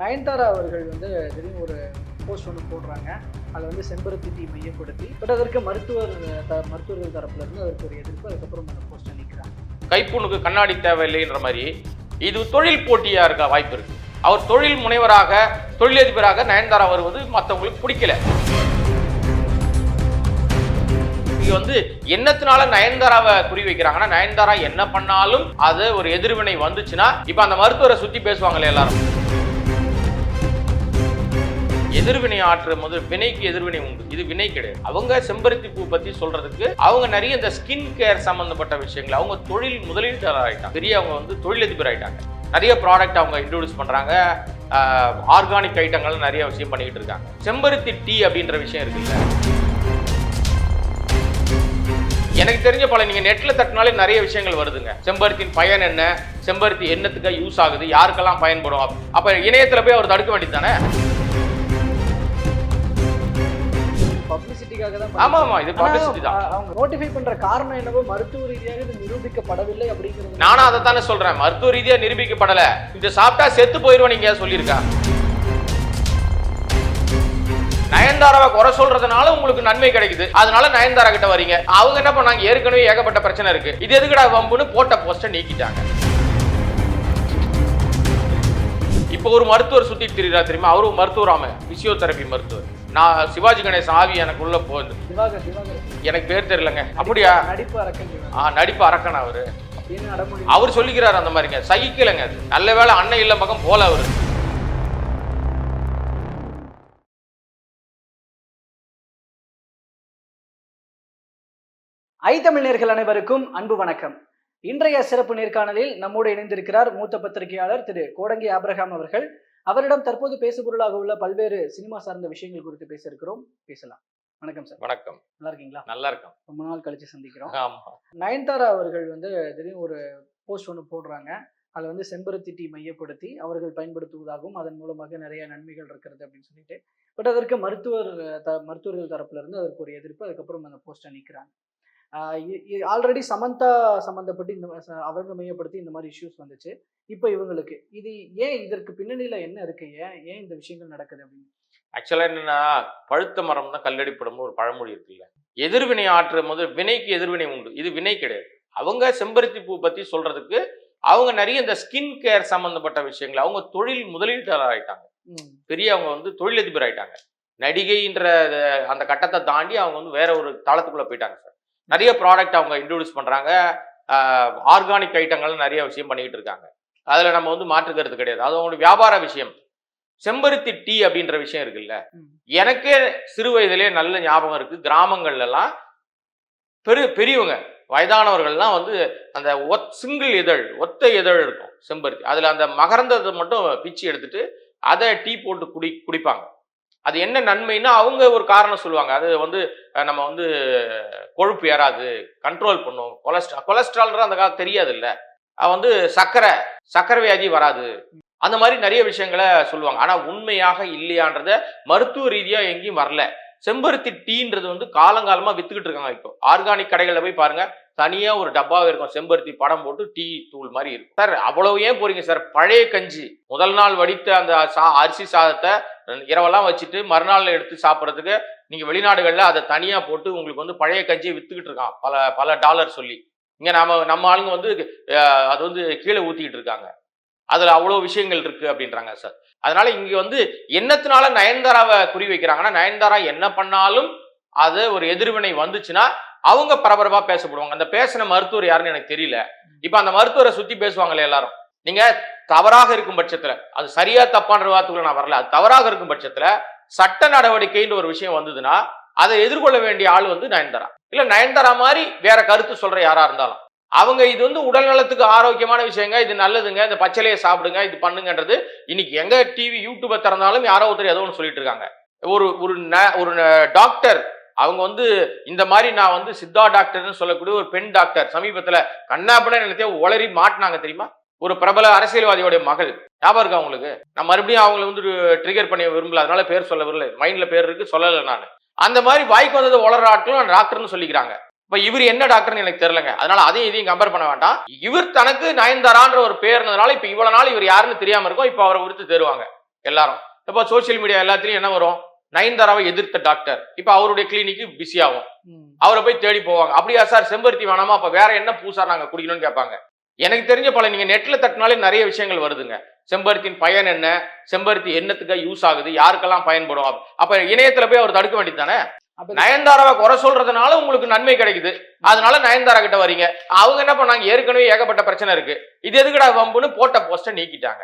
நயன்தாரா அவர்கள் வந்து திடீர்னு ஒரு போஸ்ட் ஒன்று போடுறாங்க. அதை வந்து செம்பருத்தி டீ மையப்படுத்தி பட் அதற்கு மருத்துவர் த மருத்துவர்கள் தரப்புல இருந்து அதற்கு ஒரு எதிர்ப்பு அதுக்கப்புறம் அந்த போஸ்ட் நீக்கிறாங்க. கைப்புண்ணுக்கு கண்ணாடி தேவையில்லைன்ற மாதிரி இது தொழில் போட்டியாக இருக்க வாய்ப்பு இருக்கு. அவர் தொழில் முனைவராக தொழிலதிபராக நயன்தாரா வருவது மற்றவங்களுக்கு பிடிக்கல. இது வந்து என்னத்தினால நயன்தாராவை குறி வைக்கிறாங்கன்னா நயன்தாரா என்ன பண்ணாலும் அது ஒரு எதிர்வினை வந்துச்சுன்னா இப்ப அந்த மருத்துவரை சுத்தி பேசுவாங்களே எல்லாரும். எதிர்வினை ஆற்றும் போது வினைக்கு எதிர்வினை உண்டு. இது வினை கிடையாது. அவங்க செம்பருத்தி பூ பத்தி சொல்றதுக்கு அவங்க நிறைய இந்த ஸ்கின் கேர் சம்பந்தப்பட்ட விஷயங்கள் அவங்க தொழில் முதலீட்டாளர் ஆயிட்டாங்க. பெரிய அவங்க வந்து தொழிலதிபர் ஆயிட்டாங்க. நிறைய ப்ராடக்ட் அவங்க இன்ட்ரோடியூஸ் பண்றாங்க. ஆர்கானிக் ஐட்டங்கள் நிறைய விஷயம் பண்ணிக்கிட்டு இருக்காங்க. செம்பருத்தி டீ அப்படின்ற விஷயம் இருக்குல்ல? எனக்கு தெரிஞ்ச பல நீங்க நெட்ல தட்டினாலே நிறைய விஷயங்கள் வருதுங்க. செம்பருத்தின் பயன் என்ன? செம்பருத்தி என்னத்துக்கு யூஸ் ஆகுது? யாருக்கெல்லாம் பயன்படும்? அப்போ அப்ப இணையத்துல போய் அவர் தடுக்க வேண்டியது தானே? பப்ளிசிட்டிக்காக தான் ஆமா ஆமா இது பப்ளிசிட்டி தான். ஆனா, அவங்க நோட்டிஃபை பண்ற காரணம் என்னவோ மருத்துவ ரீதியாக இது நிரூபிக்கப்படவில்லை அப்படிங்கிறது நானும் அதை தானே சொல்றேன். மருத்துவ ரீதியா நிரூபிக்கப்படல. இது சாப்பிட்டா செத்து போயிருவேன் நீங்க சொல்லியிருக்கா? நயன்தாராவை குறை சொல்றதுனால உங்களுக்கு நன்மை கிடைக்குது. அதனால நயன்தாரா கிட்ட வரீங்க. அவங்க என்ன பண்ணாங்க? ஏற்கனவே ஏகப்பட்ட பிரச்சனை இருக்கு. இது எதுக்குடா வம்புன்னு போட்ட போஸ்ட நீக்கிட்டாங்க. இப்போ ஒரு மருத்துவர் சுத்தி திரிகிறா தெரியுமா? அவரும் மருத்துவராம பிசியோதெரபி மருத்துவர். நான் சிவாஜி கணேசன் ஆவி எனக்கு உள்ள போகுது. எனக்கு பேர் தெரியலங்க. அப்படியா? நடிப்பு அரக்கன் ஆ நடிப்பு அரக்கன் அவரு. அவர் சொல்லிக்கிறார் அந்த மாதிரிங்க சகிக்கலைங்க. அது நல்ல வேளை அண்ணன் இல்ல பக்கம் போல அவரு. ஐ தமிழர்கள் அனைவருக்கும் அன்பு வணக்கம். இன்றைய சிறப்பு நேர்காணலில் நம்மோடு இணைந்திருக்கிறார் மூத்த பத்திரிகையாளர் திரு கோடங்கி ஆபிரகாம் அவர்கள். அவரிடம் தற்போது பேசுபொருளாக உள்ள பல்வேறு சினிமா சார்ந்த விஷயங்கள் குறித்து பேச இருக்கிறோம் பேசலாம். வணக்கம் சார். வணக்கம். நல்லா இருக்கீங்களா நல்லா இருக்கும் ரொம்ப நாள் கழிச்சு சந்திக்கிறோம். ஆமா. நயன்தாரா அவர்கள் வந்து திடீர்னு ஒரு போஸ்ட் ஒன்று போடுறாங்க. அதில் வந்து செம்பருத்தி டீ மையப்படுத்தி அவர்கள் பயன்படுத்துவதாகவும் அதன் மூலமாக நிறைய நன்மைகள் இருக்கிறது அப்படின்னு சொல்லிட்டு. பட் அதற்கு மருத்துவர் த மருத்துவர்கள் தரப்புல இருந்து அதற்கு ஒரு எதிர்ப்பு அதுக்கப்புறம் அந்த போஸ்ட்டை நீக்கிறாங்க. ஆல்ரெடி சமந்தா சம்மந்தப்பட்டு இந்த அவங்க மையப்படுத்தி இந்த மாதிரி இஷ்யூஸ் வந்துச்சு. இப்போ இவங்களுக்கு இது ஏன் இதற்கு பின்னணியில என்ன இருக்கு? ஏன் ஏன் இந்த விஷயங்கள் நடக்குது அப்படின்னு? ஆக்சுவலா என்னன்னா பழுத்த மரம் தான் கல்லடிப்படும் ஒரு பழமொழி இருக்குல்ல. எதிர்வினை ஆற்றும் போது வினைக்கு எதிர்வினை உண்டு. இது வினை கிடையாது. அவங்க செம்பருத்தி பூ பத்தி சொல்றதுக்கு அவங்க நிறைய இந்த ஸ்கின் கேர் சம்பந்தப்பட்ட விஷயங்கள் அவங்க தொழில் முதலீட்டாளர் ஆயிட்டாங்க. ம், பெரிய அவங்க வந்து தொழிலதிபர் ஆயிட்டாங்க. நடிகைன்ற அந்த கட்டத்தை தாண்டி அவங்க வந்து வேற ஒரு தளத்துக்குள்ள போயிட்டாங்க சார். நிறைய ப்ராடக்ட் அவங்க இன்ட்ரோடியூஸ் பண்றாங்க. ஆர்கானிக் ஐட்டங்கள் நிறைய விஷயம் பண்ணிக்கிட்டு இருக்காங்க. அதுல நம்ம வந்து மாற்றுக்கிறது கிடையாது. அது அவங்களுடைய வியாபார விஷயம். செம்பருத்தி டீ அப்படின்ற விஷயம் இருக்குல்ல. எனக்கே சிறு வயதிலே நல்ல ஞாபகம் இருக்கு. கிராமங்கள்ல எல்லாம் பெரு பெரியவங்க வயதானவர்கள்லாம் வந்து அந்த ஒத் சிங்கிள் இதழ் ஒத்த இதழ் இருக்கும் செம்பருத்தி. அதுல அந்த மகரந்தத்தை மட்டும் பிச்சு எடுத்துட்டு அதை டீ போட்டு குடி குடிப்பாங்க. அது என்ன நன்மைன்னா அவங்க ஒரு காரணம் சொல்லுவாங்க. அது வந்து நம்ம வந்து கொழுப்பு ஏறாது கண்ட்ரோல் பண்ணும். கொலஸ்ட்ரால் கொலஸ்ட்ரால்ன்ற அந்த காலம் தெரியாது இல்லை அது வந்து சர்க்கரை சர்க்கரை வியாதி வராது. அந்த மாதிரி நிறைய விஷயங்களை சொல்லுவாங்க. ஆனால் உண்மையாக இல்லையான்றத மருத்துவ ரீதியாக எங்கேயும் வரல. செம்பருத்தி டீன்றது வந்து காலங்காலமாக வித்துக்கிட்டு இருக்காங்க இப்போ. ஆர்கானிக் கடைகளில் போய் பாருங்க தனியாக ஒரு டப்பாவே இருக்கும். செம்பருத்தி படம் போட்டு டீ தூள் மாதிரி இருக்கும். சார் அவ்வளவு ஏன் போறீங்க சார்? பழைய கஞ்சி. முதல் நாள் வடித்த அந்த சா அரிசி சாதத்தை இரவெல்லாம் வச்சுட்டு மறுநாள் எடுத்து சாப்பிட்றதுக்கு நீங்க வெளிநாடுகள்ல அதை தனியா போட்டு உங்களுக்கு வந்து பழைய கஞ்சியை வித்துக்கிட்டு இருக்கான். பல பல டாலர் சொல்லி. இங்க நாம நம்ம ஆளுங்க வந்து அது வந்து கீழே ஊத்திக்கிட்டு இருக்காங்க. அதுல அவ்வளவு விஷயங்கள் இருக்கு அப்படின்றாங்க சார். அதனால இங்க வந்து என்னத்தினால நயன்தாராவை குறி வைக்கிறாங்கன்னா நயன்தாரா என்ன பண்ணாலும் அது ஒரு எதிர்வினை வந்துச்சுன்னா அவங்க பரபரப்பா பேசப்படுவாங்க. அந்த பேசின மருத்துவர் யாருன்னு எனக்கு தெரியல. இப்ப அந்த மருத்துவரை சுத்தி பேசுவாங்களே எல்லாரும். நீங்க தவறாக இருக்கும் பட்சத்துல அது சரியா தப்பான்ற வார்த்தைக்குள்ள நான் வரல அது தவறாக இருக்கும் பட்சத்துல சட்ட நடவடிக்கைன்ற ஒரு விஷயம் வந்ததுன்னா அதை எதிர்கொள்ள வேண்டிய ஆள் வந்து நயன்தாரா? இல்ல நயன்தாரா மாதிரி வேற கருத்து சொல்ற யாரா இருந்தாலும். அவங்க இது வந்து உடல் நலத்துக்கு ஆரோக்கியமான விஷயங்க இது நல்லதுங்க இந்த பச்சலையை சாப்பிடுங்க இது பண்ணுங்கன்றது இன்னைக்கு எங்க டிவி யூடியூபை திறந்தாலும் யாரோ ஒருத்தர் ஏதோ ஒன்று சொல்லிட்டு இருக்காங்க. ஒரு ஒரு ந- ஒரு டாக்டர் அவங்க வந்து இந்த மாதிரி நான் வந்து சித்தா டாக்டர்னு சொல்லக்கூடிய ஒரு பெண் டாக்டர் சமீபத்தில் கண்ணாப்பன நினைத்தே உளறி மாட்டினாங்க தெரியுமா? ஒரு பிரபல அரசியல்வாதியோட மகள். ஞாபகம் இருக்கா உங்களுக்கு? நான் மறுபடியும் அவங்கள வந்து ட்ரிகர் பண்ண விரும்பல. அதனால பேர் சொல்ல விரும்பல. மைண்ட்ல பேர் இருக்கு சொல்லலை நான். அந்த மாதிரி வாய்க்கு வந்தது உளற ஆட்களும் டாக்டர்னு சொல்லிக்கிறாங்க. இப்ப இவர் என்ன டாக்டர்னு எனக்கு தெரியலங்க. அதனால அதையும் இதையும் கம்பேர் பண்ண வேண்டாம். இவர் தனக்கு நயன்தாரான்ற ஒரு பேர் இருந்ததுனால இப்ப இவ்வளவு நாள் இவர் யாருன்னு தெரியாம இருக்கும் இப்ப அவரை குறித்து தேருவாங்க எல்லாரும். இப்போ சோஷியல் மீடியா எல்லாத்துலயும் என்ன வரும்? நயன்தாராவை எதிர்த்த டாக்டர் இப்போ அவருடைய கிளினிக்கு பிஸி ஆகும். அவரை போய் தேடி போவாங்க. அப்படியா சார் செம்பருத்தி வேணாமா? அப்ப வேற என்ன பூசா நாங்க குடிக்கணும்னு கேட்பாங்க. எனக்கு தெரிஞ்ச பல நீங்க நெட்ல தட்டினாலே நிறைய விஷயங்கள் வருதுங்க. செம்பருத்தின் பயன் என்ன? செம்பருத்தி என்னத்துக்கு யூஸ் ஆகுது? யாருக்கெல்லாம் பயன்படும்? அப்ப- இணையத்துல போய் அவர் தடுக்க வேண்டியது தானே நயன்தாராவை குறை சொல்றதுனால உங்களுக்கு நன்மை கிடைக்குது. அதனால நயன்தாரா கிட்ட வரீங்க. அவங்க என்ன பண்ணாங்க? ஏற்கனவே ஏகப்பட்ட பிரச்சனை இருக்கு. இது எதுக்குடா வம்புன்னு போட்ட போஸ்ட நீக்கிட்டாங்க.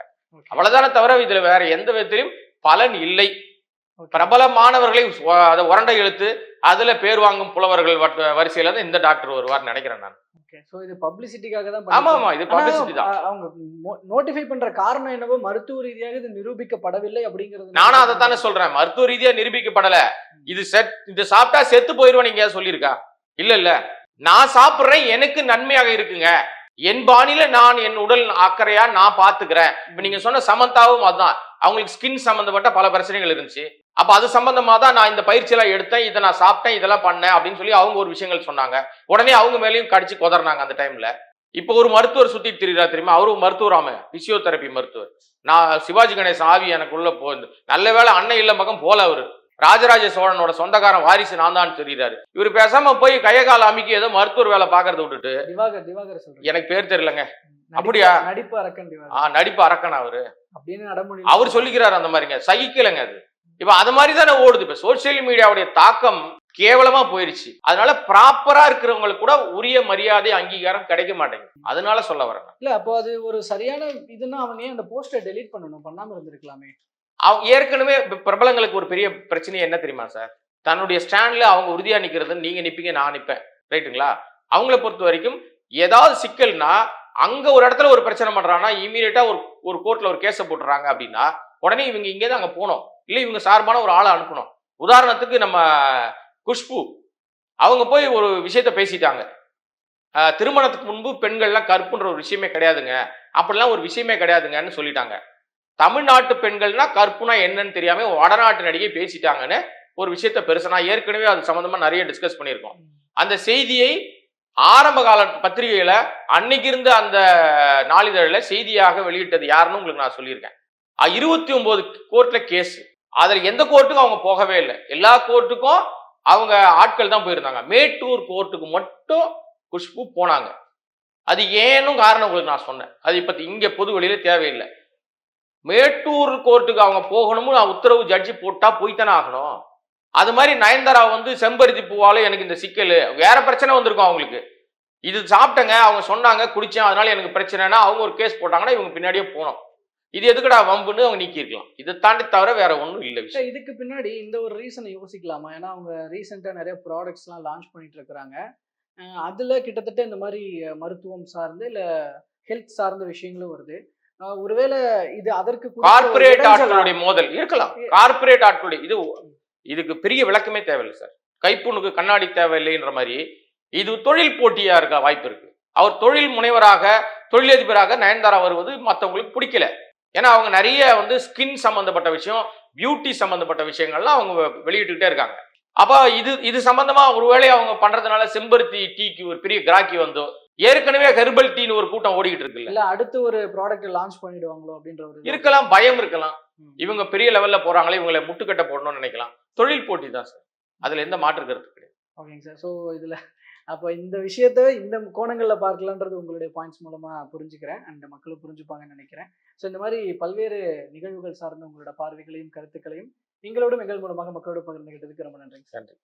அவ்வளவுதானே தவிர இதுல வேற எந்த விதத்திலும் பலன் இல்லை. பிரபலமானவர்களை அதை உரண்டை இழுத்து அதுல பேர் வாங்கும் புலவர்கள் வரிசையில தான் இந்த டாக்டர் வருவார் நினைக்கிறேன் நான். இது பப்ளிசிட்டிக்காக தான் ஆமா. ஆமா. இது பப்ளிசிட்டி தான். அவங்க நோட்டிஃபை பண்ற காரணம் என்னவோ மருத்துவ ரீதியாக இது நிரூபிக்கப்படவில்லை அப்படிங்கிறது நானும் அதைத்தானே சொல்றேன். மருத்துவ ரீதியா நிரூபிக்கப்படல. இது செத் இது சாப்பிட்டா செத்து போயிருவேன் நீங்க சொல்லியிருக்கா? இல்ல இல்ல. நான் சாப்பிடுறேன். எனக்கு நன்மையாக இருக்குங்க. என் பாணியில நான் என் உடல் அக்கறையா நான் பாத்துக்கிறேன் இப்ப நீங்க சொன்ன சமந்தாவும் அதுதான் அவங்களுக்கு ஸ்கின் சம்பந்தப்பட்ட பல பிரச்சனைகள் இருந்துச்சு. அப்ப அது சம்பந்தமா தான் நான் இந்த பயிற்சி எல்லாம் எடுத்தேன் இதை நான் சாப்பிட்டேன் இதெல்லாம் பண்ணேன் அப்படின்னு சொல்லி அவங்க ஒரு விஷயங்கள் சொன்னாங்க. உடனே அவங்க மேலேயும் கடிச்சு கொதறினாங்க அந்த டைம்ல இப்போ ஒரு மருத்துவர் சுத்தி திரிகிறா தெரியுமா? அவரு மருத்துவராம பிசியோதெரபி மருத்துவர். நான் சிவாஜி கணேசன் ஆவி எனக்குள்ள போ நல்ல வேளை அன்னை இல்ல பக்கம் போல அவரு. ராஜராஜ சோழனோட சொந்தக்காரன் வாரிசு நான் தான் தெரியுறாரு. இவர் பேசாம போய் கைய கால அமைக்கி ஏதோ மருத்துவர் வேலை பாக்குறத விட்டுட்டு எனக்கு பேர் தெரியலங்க. அப்படியா? நடிப்பு அரக்கன் திவாகர். ஆ நடிப்பு அரக்கன் அவரு? அப்படின்னு அவர் சொல்லிக்கிறாரு அந்த மாதிரிங்க. சகிக்கலைங்க அது. இப்ப அது மாதிரி தானே ஓடுது. இப்ப சோசியல் மீடியாவுடைய தாக்கம் கேவலமா போயிருச்சு. அதனால ப்ராப்பரா இருக்கிறவங்களுக்கு கூட உரிய மரியாதை அங்கீகாரம் கிடைக்க மாட்டேங்குது. அதனால சொல்ல வரேன். இல்ல அப்போ அது ஒரு சரியான இதுன்னா அவங்க ஏன் அந்த போஸ்டரை டெலீட் பண்ணணும்? பண்ணாம இருந்திருக்கலாமே. அவங்க ஏற்கனவே பிரபலங்களுக்கு ஒரு பெரிய பிரச்சனை என்ன தெரியுமா சார்? தன்னுடைய ஸ்டாண்ட்ல அவங்க உறுதியா நிக்கிறது நீங்க நிப்பீங்க நான் நிப்பேன். ரைட்டுங்களா? அவங்கள பொறுத்த வரைக்கும் ஏதாவது சிக்கல்னா அங்க ஒரு இடத்துல ஒரு பிரச்சனை பண்றாங்கன்னா இமீடியட்டா ஒரு ஒரு கோர்ட்ல ஒரு கேஸை போட்டுறாங்க அப்படின்னா உடனே இவங்க இங்கே தான் அங்க போகணும். இல்லை இவங்க சார்பான ஒரு ஆளை அனுப்பணும். உதாரணத்துக்கு நம்ம குஷ்பு அவங்க போய் ஒரு விஷயத்த பேசிட்டாங்க. திருமணத்துக்கு முன்பு பெண்கள்லாம் கற்புன்ற ஒரு விஷயமே கிடையாதுங்க. அப்படிலாம் ஒரு விஷயமே கிடையாதுங்கன்னு சொல்லிட்டாங்க. தமிழ்நாட்டு பெண்கள்னா கற்புனா என்னன்னு தெரியாம வடநாட்டு நடிகை பேசிட்டாங்கன்னு ஒரு விஷயத்த பெருசா நான் ஏற்கனவே அது சம்பந்தமா நிறைய டிஸ்கஸ் பண்ணியிருக்கோம். அந்த செய்தியை ஆரம்ப கால பத்திரிகையில அன்னைக்கு இருந்த அந்த நாளிதழில செய்தியாக வெளியிட்டது யாருன்னு உங்களுக்கு நான் சொல்லியிருக்கேன். இருபத்தி ஒன்பது கோர்ட்ல கேஸ். அதுல எந்த கோர்ட்டுக்கும் அவங்க போகவே இல்லை. எல்லா கோர்ட்டுக்கும் அவங்க ஆட்கள் தான் போயிருந்தாங்க. மேட்டூர் கோர்ட்டுக்கு மட்டும் குஷ்பு போனாங்க. அது ஏனும் காரணம் உங்களுக்கு நான் சொன்னேன். அது இப்ப இங்க பொது வெளியில தேவையில்லை. மேட்டூர் கோர்ட்டுக்கு அவங்க போகணும்னு நான் உத்தரவு ஜட்ஜி போட்டா போய்த்தானே ஆகணும். அது மாதிரி நயன்தாரா வந்து செம்பருத்தி பூவால எனக்கு இந்த சிக்கல் வேற பிரச்சனை வந்திருக்கும் அவங்களுக்கு. இது சாப்பிட்டேங்க அவங்க சொன்னாங்க குடிச்சேன் அதனால எனக்கு பிரச்சனைனா அவங்க ஒரு கேஸ் போட்டாங்கன்னா இவங்க பின்னாடியே போனோம் இது எதுக்குடா வம்புன்னு அவங்க நீக்கியிருக்கலாம். இதை தாண்டி தவிர வேற ஒன்றும் இல்லை விஷயம். இதுக்கு பின்னாடி இந்த ஒரு ரீசனை யோசிக்கலாமா? ஏன்னா அவங்க ரீசெண்டா நிறைய ப்ராடக்ட்ஸ்லாம் லான்ச் பண்ணிட்டு இருக்கிறாங்க. அதுல கிட்டத்தட்ட இந்த மாதிரி மருத்துவம் சார்ந்து இல்ல ஹெல்த் சார்ந்த விஷயங்களும் வருது. ஒருவேளை இது அதற்கு இடைஞ்சலா- ஆட்களுடைய மோதல். இருக்கலாம். கார்ப்பரேட் ஆட்களுடைய இது இதுக்கு பெரிய விளக்கமே தேவையில்லை சார். கைப்புண்ணுக்கு கண்ணாடி தேவையில்லைன்ற மாதிரி இது தொழில் போட்டியா இருக்க வாய்ப்பு இருக்கு. அவர் தொழில் முனைவராக தொழிலதிபராக நயன்தாரா வருவது மற்றவங்களுக்கு பிடிக்கல. ஏன்னா அவங்க நிறைய வந்து ஸ்கின் சம்பந்தப்பட்ட விஷயம் பியூட்டி சம்பந்தப்பட்ட விஷயங்கள்லாம் அவங்க வெளியிட்டுக்கிட்டே இருக்காங்க. அப்போ இது இது சம்பந்தமா ஒருவேளை அவங்க பண்றதுனால செம்பருத்தி டீக்கு ஒரு பெரிய கிராக்கி வந்தோ ஏற்கனவே ஹெர்பல் டீன்னு ஒரு கூட்டம் ஓடிக்கிட்டு இருக்குல்ல. இல்ல அடுத்து ஒரு ப்ராடக்ட் லான்ச் பண்ணிடுவாங்களோ அப்படின்ற ஒரு. இருக்கலாம் பயம் இருக்கலாம். இவங்க பெரிய லெவல்ல போறாங்களே இவங்களை முட்டுக்கட்டை போடணும்னு நினைக்கலாம். தொழில் போட்டி தான் சார் அதுல எந்த மாற்று கருத்து கிடையாது. ஓகேங்க சார் ஸோ இதில் அப்போ இந்த விஷயத்த இந்த கோணங்களில் பார்க்கலான்றது உங்களுடைய பாயிண்ட்ஸ் மூலமாக புரிஞ்சுக்கிறேன். அண்ட் மக்களும் புரிஞ்சுப்பாங்கன்னு நினைக்கிறேன். ஸோ இந்த மாதிரி பல்வேறு நிகழ்வுகள் சார்ந்த உங்களோட பார்வைகளையும் கருத்துக்களையும் எங்களோட நிகழ் மூலமாக மக்களோட பகிர்ந்துகிட்டதுக்கு ரொம்ப நன்றிங்க சார் நன்றி.